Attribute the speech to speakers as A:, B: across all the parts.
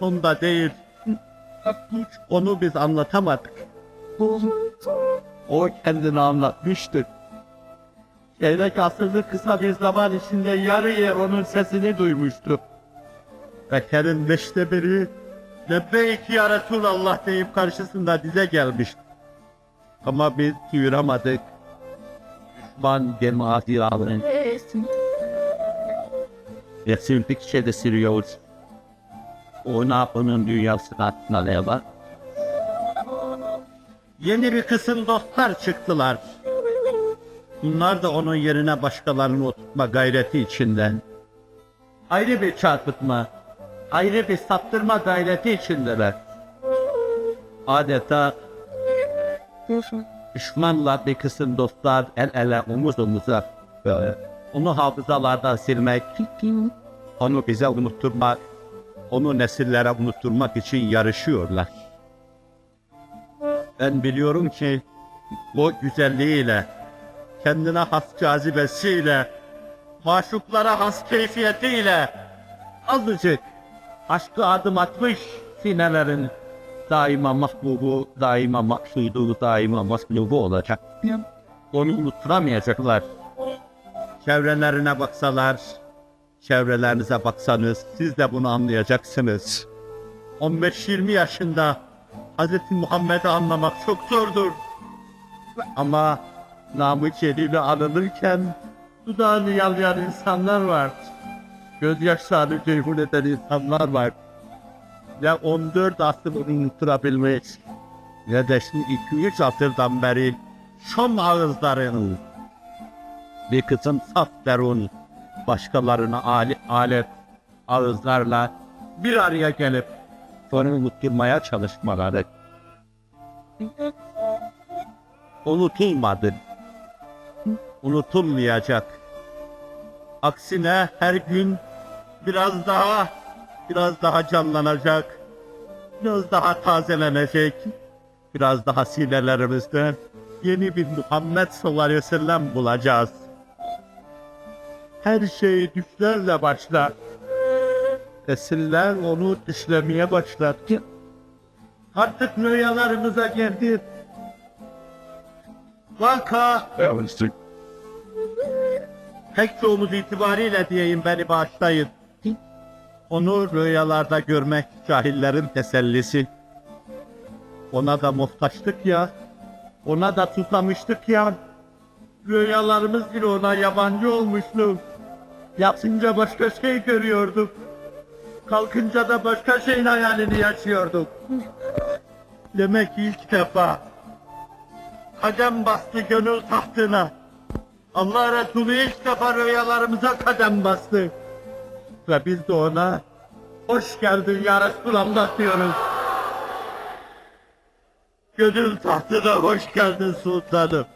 A: onda değil. Onu biz anlatamadık. O kendini anlatmıştır. Çeyrek asırlık kısa bir zaman içinde yarı yer onun sesini duymuştu. Beker'in beşte biri Lebbeyk ya Resulallah deyip karşısında dize gelmiş. Ama biz duyuramadık. Düşman cemaati alın. Resildikçe de sürüyoruz. Ona onun dünyasına atmalıya bak. Yeni bir kısım dostlar çıktılar. Bunlar da onun yerine başkalarını oturtma gayreti içinden. Ayrı bir çarpıtma, ayrı bir saptırma gayreti içindeler. Adeta düşmanla bir kısım dostlar el ele omuz omuza böyle onu hafızalardan silmek, onu bize unutturmak, onu nesillere unutturmak için yarışıyorlar. Ben biliyorum ki o güzelliğiyle, kendine has cazibesiyle, maşuklara has keyfiyetiyle azıcık aşkı adım atmış sinelerin daima mahbubu, daima maksudu, daima maslubu olacak. Onu unuturamayacaklar. Çevrelerine baksalar, çevrelerinize baksanız siz de bunu anlayacaksınız. 15-20 yaşında Hz. Muhammed'i anlamak çok zordur. Ama namı celili anılırken dudağını yalayan insanlar var. Gözyaşlarını ceyhun eden insanlar var. Ve 14 asır onu unuturabilmiş. Ne de şimdi 2-3 asırdan beri şom ağızlarını bir kısım saf derun başkalarına ali, alet ağızlarla bir araya gelip onu unutturmaya çalışmaları unutulmadı. Unutulmayacak. Aksine her gün biraz daha biraz daha canlanacak. Biraz daha tazelenecek. Biraz daha sinelerimizde yeni bir Muhammed sallallahu aleyhi ve sellem bulacağız. Her şey düşlerle başlar. Nesiller onu düşlemeye başlar. Artık rüyalarımıza geldi. Vaka pek çoğumuz itibariyle diyeyim beni bağışlayın. Onu rüyalarda görmek cahillerin tesellisi. Ona da muhtaçtık ya. Ona da susamıştık ya. Rüyalarımız bile ona yabancı olmuştu. Yatınca başka şey görüyorduk. Kalkınca da başka şeyin hayalini yaşıyorduk. Demek ilk defa kadem bastı gönül tahtına. Allah Resulü ilk defa rüyalarımıza kadem bastı. Ve biz de ona hoş geldin ya Resulallah diyoruz. Gönül tahtına hoş geldin sultanım.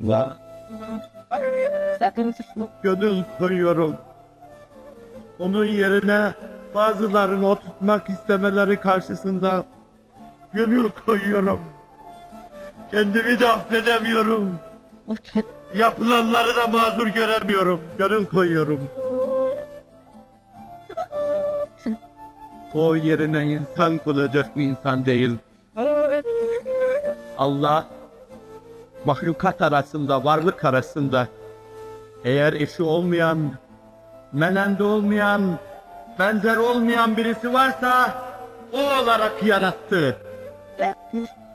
A: Ve gönül koyuyorum. Onun yerine bazılarını oturtmak istemeleri karşısında gönül koyuyorum. Kendimi de affedemiyorum. Yapılanları da mazur göremiyorum. Gönül koyuyorum. O yerine insan kılacak bir insan değil. Allah mahlukat arasında, varlık arasında eğer eşi olmayan, menende olmayan, benzer olmayan birisi varsa o olarak yarattı.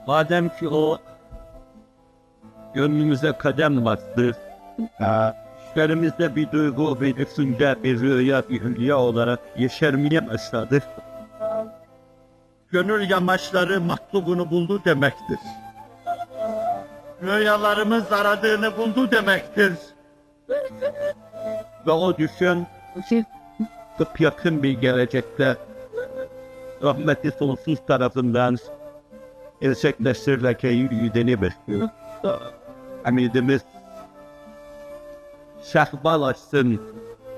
A: Madem ki o gönlümüze kadem bastı, işlerimizde bir duygu, bir düşünce, bir rüya, bir hülya olarak yeşermeye başladı. Gönül yamaçları matlubunu buldu demektir. Rüyalarımız aradığını buldu demektir. Ve o düşün, tıp yakın bir gelecekte rahmetli sonsuz tarafından gerçekleştirileceği yüdeni bekliyor. Hamidimiz şahbal açsın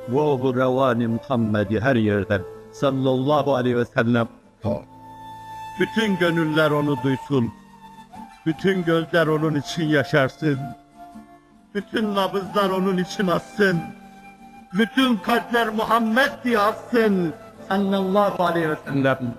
A: ruhu revani Muhammed'i her yerden sallallahu aleyhi ve sellem bütün gönüller onu duysun bütün gözler onun için yaşarsın Bütün nabızlar onun için atsın. Bütün kalpler Muhammed diye atsın. Sallallahu aleyhi ve sellem.